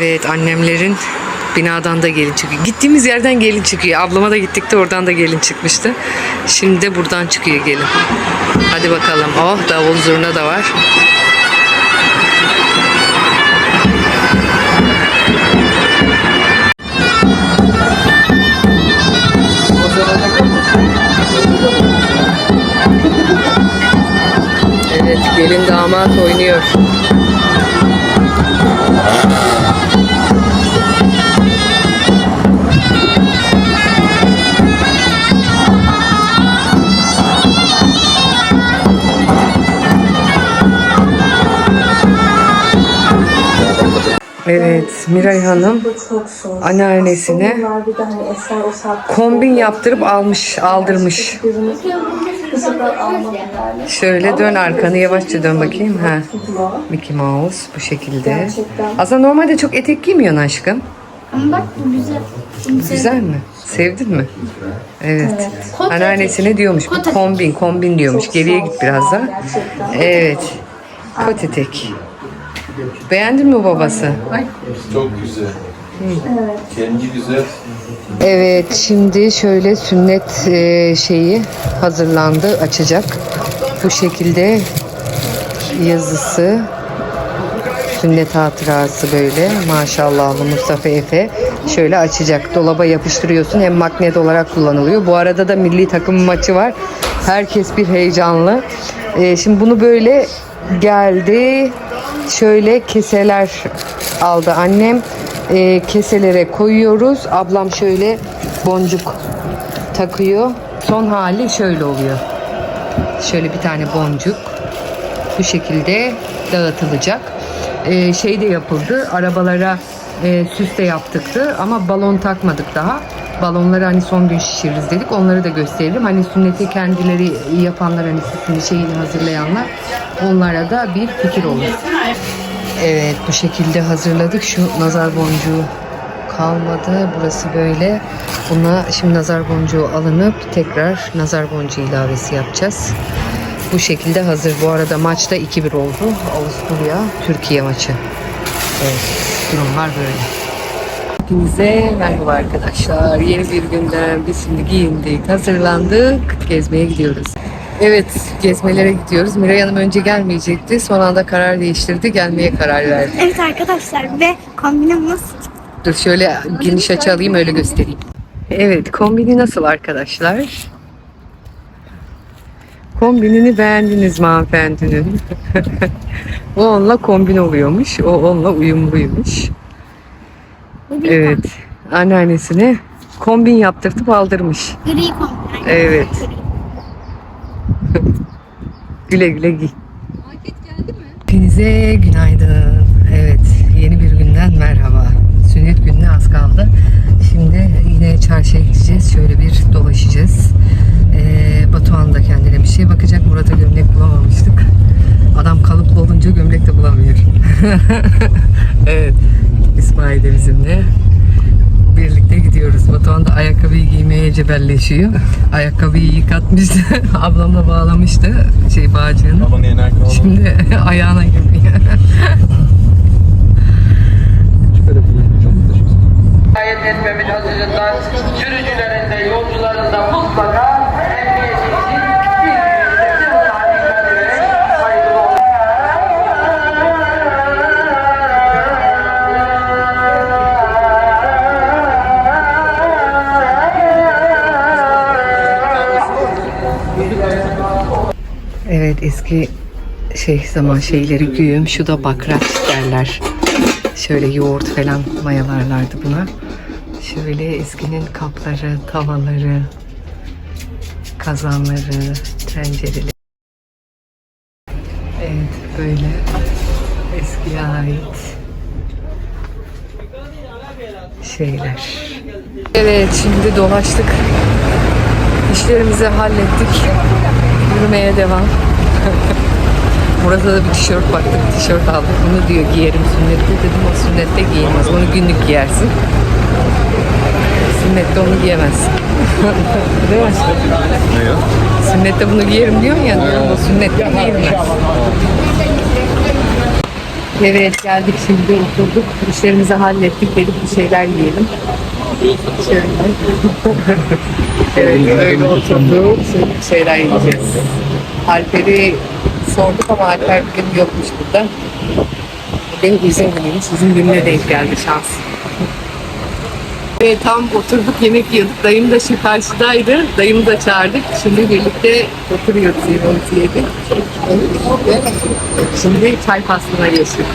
Evet annemlerin binadan da gelin çıkıyor. Gittiğimiz yerden gelin çıkıyor. Ablama da gittik de oradan da gelin çıkmıştı. Şimdi de buradan çıkıyor gelin. Hadi bakalım. Oh davul zurna da var. Evet gelin damat oynuyor. Evet Miray Hanım anneannesine kombin yaptırıp almış, aldırmış. Şöyle dön arkanı yavaşça dön bakayım. Ha. Mickey Mouse bu şekilde. Aslında normalde çok etek giymiyorsun aşkım. Ama bak bu güzel. Bunu. Güzel mi? Sevdin mi? Evet. Kot Anneannesine diyormuş bu Kot kombin kombin diyormuş. Geriye git biraz da. Gerçekten. Evet. Kot etek. Beğendin mi babası? Çok güzel. Kendi güzel. Evet şimdi şöyle sünnet e, şeyi hazırlandı açacak. Bu şekilde yazısı sünnet hatırası böyle. Maşallah Mustafa Efe şöyle açacak. Dolaba yapıştırıyorsun hem magnet olarak kullanılıyor. Bu arada da milli takım maçı var. Herkes bir heyecanlı. E, şimdi bunu böyle geldi. Şöyle keseler aldı annem E, keselere koyuyoruz ablam şöyle boncuk takıyor son hali şöyle oluyor şöyle bir tane boncuk bu şekilde dağıtılacak. Ee, şey de yapıldı. Arabalara e, süs de yaptıktı ama balon takmadık daha. Balonları hani son gün şişiririz dedik. Onları da gösterelim. Hani sünneti kendileri yapanlar hani süsünü şeyini hazırlayanlar onlara da bir fikir olur. Evet bu şekilde hazırladık. Şu nazar boncuğu kalmadı. Burası böyle. Buna şimdi nazar boncuğu alınıp tekrar nazar boncuğu ilavesi yapacağız. Bu şekilde hazır. Bu arada maçta 2-1 oldu. Avusturya Türkiye maçı. Evet, durumlar böyle. Hepinize merhaba arkadaşlar. Yeni bir günden biz şimdi giyindik, hazırlandık. Gezmeye gidiyoruz. Evet, gezmelere gidiyoruz. Miray Hanım önce gelmeyecekti. Son anda karar değiştirdi. Gelmeye karar verdi. Evet arkadaşlar ve kombinim nasıl? Dur şöyle geniş açı alayım öyle göstereyim. Evet kombini nasıl arkadaşlar? Kombinini beğendiniz mi hanımefendinin? o onunla kombin oluyormuş. O onunla uyumluymuş. Evet. Anneannesine kombin yaptırtıp aldırmış. gri kombin. Evet. güle güle giy. Hepinize günaydın. Evet, yeni bir günden merhaba. Sünnet gününe az kaldı. Şimdi yine çarşıya gideceğiz. Şöyle bir dolaşacağız. Ee, Batuhan da kendine bir şey bakacak. Murat'a gömlek bulamamıştık. Adam kalıplı olunca gömlek de bulamıyor. evet, İsmail de bizimle birlikte gidiyoruz. Batuhan da ayakkabıyı giymeye cebelleşiyor. Ayakkabıyı yıkatmıştı. Ablamla bağlamıştı şey bağcığını. Aman yenak oğlum. Şimdi ayağına girmiyor. Riayet etmemiş açısından sürücülerinde, yolcularında mutlaka Evet eski şey zaman şeyleri güğüm. Şu da bakraç derler. Şöyle yoğurt falan mayalarlardı buna. Şöyle eskinin kapları, tavaları, kazanları, tencereleri. Evet böyle eskiye ait şeyler. Evet şimdi dolaştık. İşlerimizi hallettik. Yürümeye devam. Burada da bir tişört baktık. Tişört aldık. Bunu diyor giyerim sünnette. Dedim o sünnette giyilmez. Onu günlük giyersin. Sünnette onu giyemezsin. Değil mi? Ne ya? Sünnette bunu giyerim diyorsun ya. Diyorum, o sünnette giyilmez. Evet geldik şimdi oturduk. İşlerimizi hallettik dedik bir şeyler yiyelim. Evet öyle bir şeyler yiyeceğiz. Alper'i sorduk ama Alper bugün yokmuş burada. Bugün izin günüymüş. İzin gününe denk geldi şans. Ve tam oturduk yemek yiyorduk. Dayım da şu karşıdaydı. Dayımı da çağırdık. Şimdi birlikte oturuyoruz yemeğimizi yedik. Şimdi çay faslına geçtik.